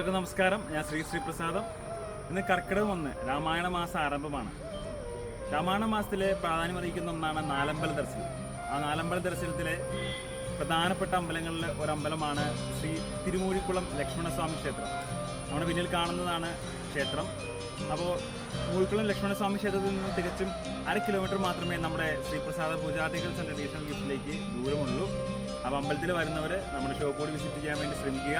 എല്ലാവർക്കും നമസ്കാരം. ഞാൻ ശ്രീ ശ്രീപ്രസാദം. ഇന്ന് കർക്കിടകം ഒന്ന് രാമായണ മാസ ആരംഭമാണ്. രാമായണ മാസത്തിലെ പ്രാധാന്യം അറിയിക്കുന്ന ഒന്നാണ് നാലമ്പല ദർശനം. ആ നാലമ്പല ദർശനത്തിലെ പ്രധാനപ്പെട്ട അമ്പലങ്ങളിൽ ഒരമ്പലമാണ് ശ്രീ തിരുമൂഴിക്കുളം ലക്ഷ്മണസ്വാമി ക്ഷേത്രം. നമ്മുടെ പിന്നിൽ കാണുന്നതാണ് ക്ഷേത്രം. അപ്പോൾ മൂഴിക്കുളം ലക്ഷ്മണസ്വാമി ക്ഷേത്രത്തിൽ നിന്ന് തികച്ചും അര കിലോമീറ്റർ മാത്രമേ നമ്മുടെ ശ്രീപ്രസാദ പൂജാർട്ടിക്കൽ സെന്റർ ഡീഷണൽ ഗിഫ്റ്റിലേക്ക് ദൂരമുള്ളൂ. അപ്പോൾ അമ്പലത്തിൽ വരുന്നവർ നമ്മുടെ ഷോപ്പ് കൂടി വിസിറ്റ് ചെയ്യാൻ വേണ്ടി ശ്രമിക്കുക.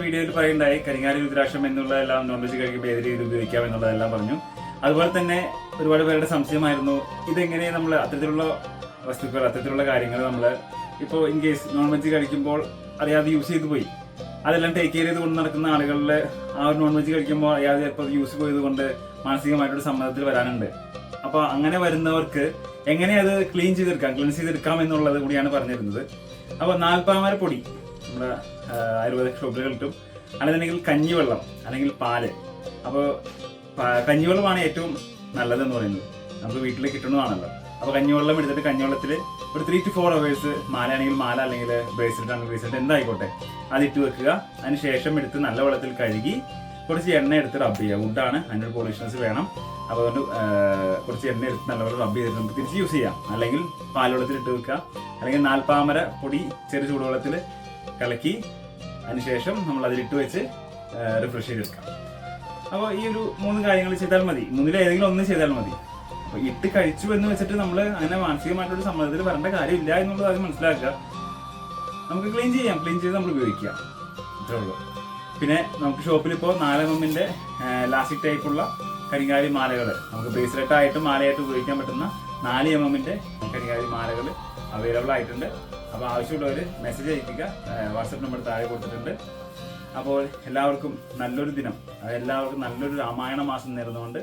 വീഡിയോയിൽ പറയുണ്ടായി കരിങ്ങാലി രുദ്രാക്ഷം എന്നുള്ളതെല്ലാം നോൺ വെജ് കഴിക്കുമ്പോൾ ഏത് രീതിയിൽ ഉപയോഗിക്കാം എന്നുള്ളതെല്ലാം പറഞ്ഞു. അതുപോലെ തന്നെ ഒരുപാട് പേരുടെ സംശയമായിരുന്നു ഇതെങ്ങനെ നമ്മൾ അത്തരത്തിലുള്ള വസ്തുക്കൾ അത്തരത്തിലുള്ള കാര്യങ്ങൾ നമ്മൾ ഇപ്പോൾ ഇൻ കേസ് നോൺ വെജ് കഴിക്കുമ്പോൾ അറിയാതെ യൂസ് ചെയ്തു പോയി. അതെല്ലാം ടേക്ക് കെയർ ചെയ്ത് കൊണ്ട് നടക്കുന്ന ആളുകളിൽ ആ ഒരു നോൺ വെജ് കഴിക്കുമ്പോൾ അറിയാതെ ചിലപ്പോൾ യൂസ് പോയതുകൊണ്ട് മാനസികമായിട്ടൊരു സമ്മതത്തിൽ വരാനുണ്ട്. അപ്പോൾ അങ്ങനെ വരുന്നവർക്ക് എങ്ങനെ അത് ക്ലീൻ ചെയ്തെടുക്കാം ക്ലീൻസ് ചെയ്തെടുക്കാം എന്നുള്ളത് കൂടിയാണ് പറഞ്ഞിരുന്നത്. അപ്പോൾ നാൽപ്പാമര പൊടി നമ്മുടെ ആയുർവേദ ഷോപ്പിൽ കിട്ടും. അല്ലെന്നുണ്ടെങ്കിൽ കഞ്ഞിവെള്ളം അല്ലെങ്കിൽ പാൽ. അപ്പോൾ കഞ്ഞിവെള്ളമാണ് ഏറ്റവും നല്ലതെന്ന് പറയുന്നത്. നമുക്ക് വീട്ടിൽ കിട്ടുന്നതാണല്ലോ. അപ്പോൾ കഞ്ഞിവെള്ളം എടുത്തിട്ട് കഞ്ഞിവെള്ളത്തിൽ ഒരു ത്രീ ടു ഫോർ അവേഴ്സ് മാല ആണെങ്കിൽ മാല അല്ലെങ്കിൽ ബ്രേസ്ലെറ്റ് ആണെങ്കിൽ ബ്രേസ്ലെറ്റ് എന്തായിക്കോട്ടെ? അതിട്ട് വെക്കുക. അതിന് ശേഷം എടുത്ത് നല്ല വെള്ളത്തിൽ കഴുകി കുറച്ച് എണ്ണ എടുത്ത് റബ്ബ് ചെയ്യുക. വുഡാണ് അതിന്റെ പൊളിഷൻസ് വേണം. അപ്പോൾ അതുകൊണ്ട് കുറച്ച് എണ്ണ എടുത്ത് നല്ലപോലെ റബ്ബ് ചെയ്തിട്ട് നമുക്ക് തിരിച്ച് യൂസ് ചെയ്യാം. അല്ലെങ്കിൽ പാൽവെള്ളത്തിൽ ഇട്ട് വെക്കുക. അല്ലെങ്കിൽ നാൽപ്പാമര പൊടി ചെറു ചൂടുവെള്ളത്തിൽ കലക്കി അതിനുശേഷം നമ്മൾ അതിലിട്ട് വെച്ച് റിഫ്രഷ് ചെയ്തെടുക്കാം. അപ്പോൾ ഈ ഒരു മൂന്ന് കാര്യങ്ങൾ ചെയ്താൽ മതി. മൂന്നിൽ ഏതെങ്കിലും ഒന്ന് ചെയ്താൽ മതി. അപ്പോൾ ഇട്ട് കഴിച്ചു എന്ന് വെച്ചിട്ട് നമ്മൾ അങ്ങനെ മാനസികമായിട്ടൊരു സമ്മതത്തിൽ വരേണ്ട കാര്യമില്ല എന്നുള്ളത് ആദ്യം മനസ്സിലാക്കുക. നമുക്ക് ക്ലീൻ ചെയ്യാം. ക്ലീൻ ചെയ്ത് നമ്മൾ ഉപയോഗിക്കാം. ഇത്രേ ഉള്ളൂ. പിന്നെ നമുക്ക് ഷോപ്പിൽ ഇപ്പോൾ നാല് എമ്മിന്റെ ലാസ്റ്റിക് ടൈപ്പുള്ള കരിങ്കാലി മാലകൾ നമുക്ക് ബ്രേസ്ലെറ്റ് ആയിട്ട് മാലയായിട്ട് ഉപയോഗിക്കാൻ പറ്റുന്ന നാല് എം എമ്മിന്റെ കരിങ്കാലി മാലകൾ അവൈലബിൾ ആയിട്ടുണ്ട്. അപ്പോൾ ആവശ്യമുള്ളവർ മെസ്സേജ് അയക്കുക വാട്സപ്പ് നമ്പർ താഴെ കൊടുത്തിട്ടുണ്ട്. അപ്പോൾ എല്ലാവർക്കും നല്ലൊരു ദിനം. അത് എല്ലാവർക്കും നല്ലൊരു രാമായണ മാസം നേർന്നുകൊണ്ട്